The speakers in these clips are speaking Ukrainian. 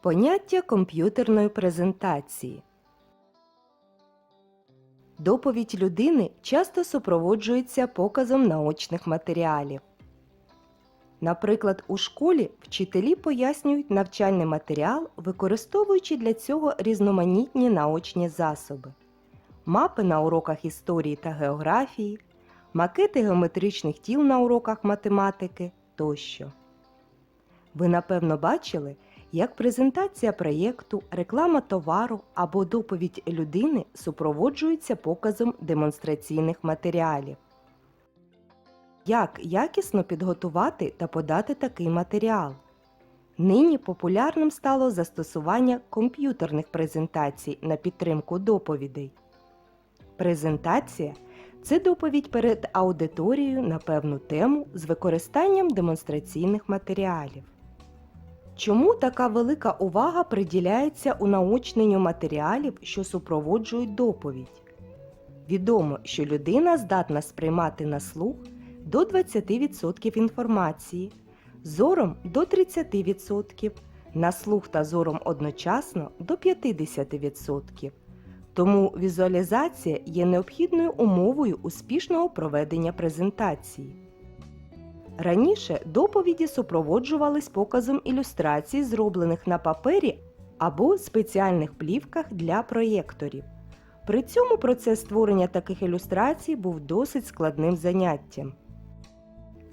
Поняття комп'ютерної презентації. Доповідь людини часто супроводжується показом наочних матеріалів. Наприклад, у школі вчителі пояснюють навчальний матеріал, використовуючи для цього різноманітні наочні засоби. Мапи на уроках історії та географії, макети геометричних тіл на уроках математики тощо. Ви напевно бачили, як презентація проєкту, реклама товару або доповідь людини супроводжуються показом демонстраційних матеріалів. Як якісно підготувати та подати такий матеріал? Нині популярним стало застосування комп'ютерних презентацій на підтримку доповідей. Презентація це доповідь перед аудиторією на певну тему з використанням демонстраційних матеріалів. Чому така велика увага приділяється у наочненню матеріалів, що супроводжують доповідь? Відомо, що людина здатна сприймати на слух до 20% інформації, зором до 30%, на слух та зором одночасно до 50%. Тому візуалізація є необхідною умовою успішного проведення презентації. Раніше доповіді супроводжувались показом ілюстрацій, зроблених на папері або спеціальних плівках для проєкторів. При цьому процес створення таких ілюстрацій був досить складним заняттям.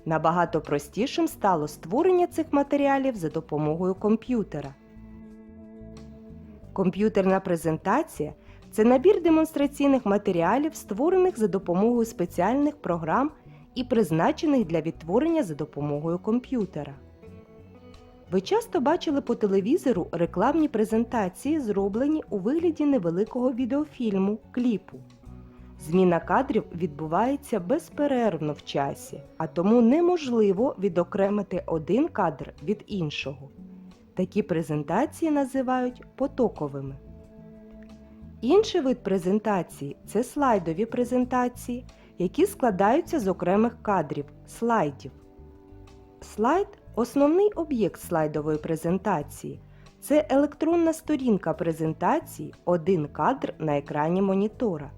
Набагато простішим стало створення цих матеріалів за допомогою комп'ютера. Комп'ютерна презентація це набір демонстраційних матеріалів, створених за допомогою спеціальних програм і призначених для відтворення за допомогою комп'ютера. Ви часто бачили по телевізору рекламні презентації, зроблені у вигляді невеликого відеофільму кліпу. Зміна кадрів відбувається безперервно в часі, а тому неможливо відокремити один кадр від іншого. Такі презентації називають потоковими. Інший вид презентації це слайдові презентації, які складаються з окремих кадрів слайдів. Слайд основний об'єкт слайдової презентації. Це електронна сторінка презентації, один кадр на екрані монітора.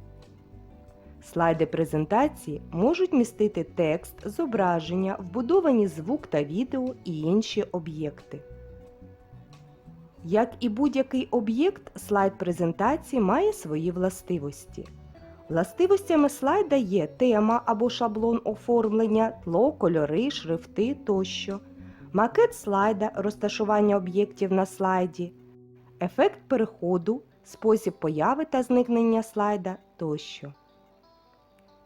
Слайди презентації можуть містити текст, зображення, вбудовані звук та відео і інші об'єкти. Як і будь-який об'єкт, слайд презентації має свої властивості. Властивостями слайда є тема або шаблон оформлення, тло, кольори, шрифти тощо, макет слайда, розташування об'єктів на слайді, ефект переходу, спосіб появи та зникнення слайда тощо.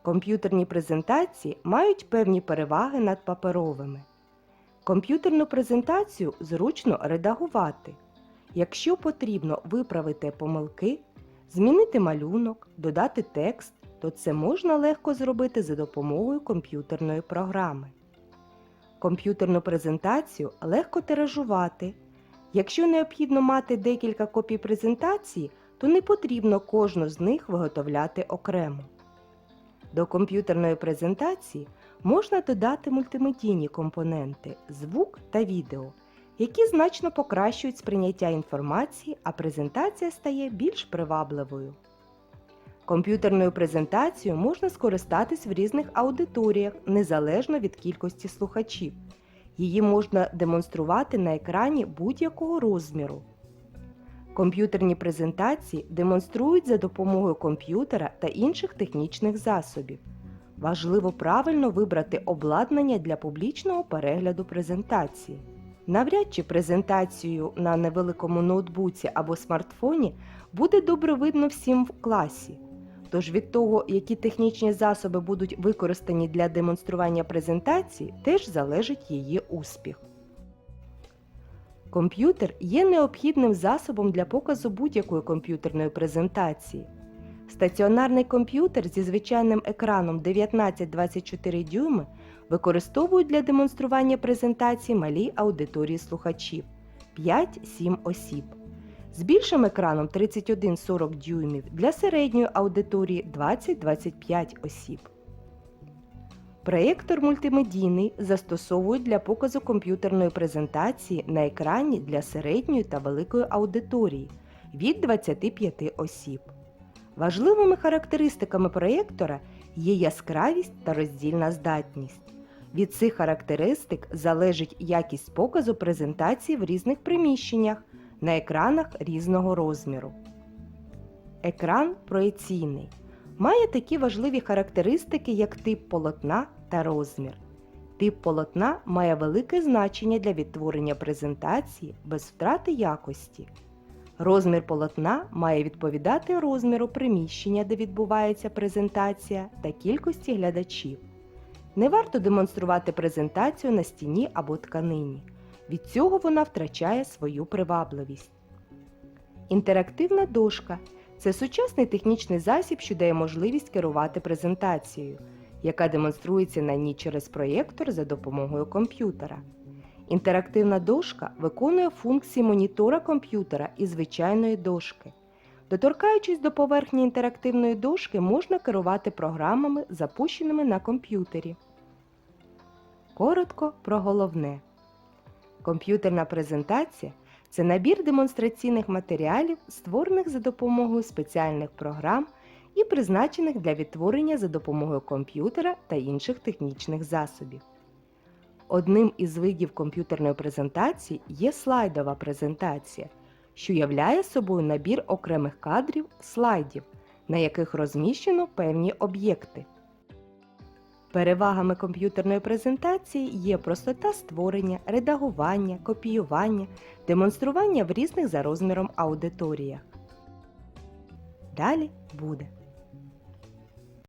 Комп'ютерні презентації мають певні переваги над паперовими. Комп'ютерну презентацію зручно редагувати. Якщо потрібно виправити помилки, змінити малюнок, додати текст, то це можна легко зробити за допомогою комп'ютерної програми. Комп'ютерну презентацію легко тиражувати. Якщо необхідно мати декілька копій презентації, то не потрібно кожну з них виготовляти окремо. До комп'ютерної презентації можна додати мультимедійні компоненти звук та відео, які значно покращують сприйняття інформації, а презентація стає більш привабливою. Комп'ютерною презентацією можна скористатись в різних аудиторіях незалежно від кількості слухачів. Її можна демонструвати на екрані будь-якого розміру. Комп'ютерні презентації демонструють за допомогою комп'ютера та інших технічних засобів. Важливо правильно вибрати обладнання для публічного перегляду презентації. Навряд чи презентацію на невеликому ноутбуці або смартфоні буде добре видно всім в класі. Тож від того, які технічні засоби будуть використані для демонстрування презентації, теж залежить її успіх. Комп'ютер є необхідним засобом для показу будь-якої комп'ютерної презентації. Стаціонарний комп'ютер зі звичайним екраном 19-24 дюйми використовують для демонстрування презентації малій аудиторії слухачів 5-7 осіб. З більшим екраном 31-40 дюймів для середньої аудиторії 20-25 осіб. Проєктор мультимедійний застосовують для показу комп'ютерної презентації на екрані для середньої та великої аудиторії від 25 осіб. Важливими характеристиками проєктора є яскравість та роздільна здатність. Від цих характеристик залежить якість показу презентації в різних приміщеннях на екранах різного розміру. Екран проєційний. Має такі важливі характеристики, як тип полотна та розмір. Тип полотна має велике значення для відтворення презентації без втрати якості. Розмір полотна має відповідати розміру приміщення, де відбувається презентація, та кількості глядачів. Не варто демонструвати презентацію на стіні або тканині. Від цього вона втрачає свою привабливість. Інтерактивна дошка це сучасний технічний засіб, що дає можливість керувати презентацією, яка демонструється на ній через проєктор за допомогою комп'ютера. Інтерактивна дошка виконує функції монітора комп'ютера і звичайної дошки. Доторкаючись до поверхні інтерактивної дошки, можна керувати програмами, запущеними на комп'ютері. Коротко про головне. Комп'ютерна презентація це набір демонстраційних матеріалів, створених за допомогою спеціальних програм і призначених для відтворення за допомогою комп'ютера та інших технічних засобів. Одним із видів комп'ютерної презентації є слайдова презентація, що являє собою набір окремих кадрів слайдів, на яких розміщено певні об'єкти. Перевагами комп'ютерної презентації є простота створення, редагування, копіювання, демонстрування в різних за розміром аудиторіях. Далі буде.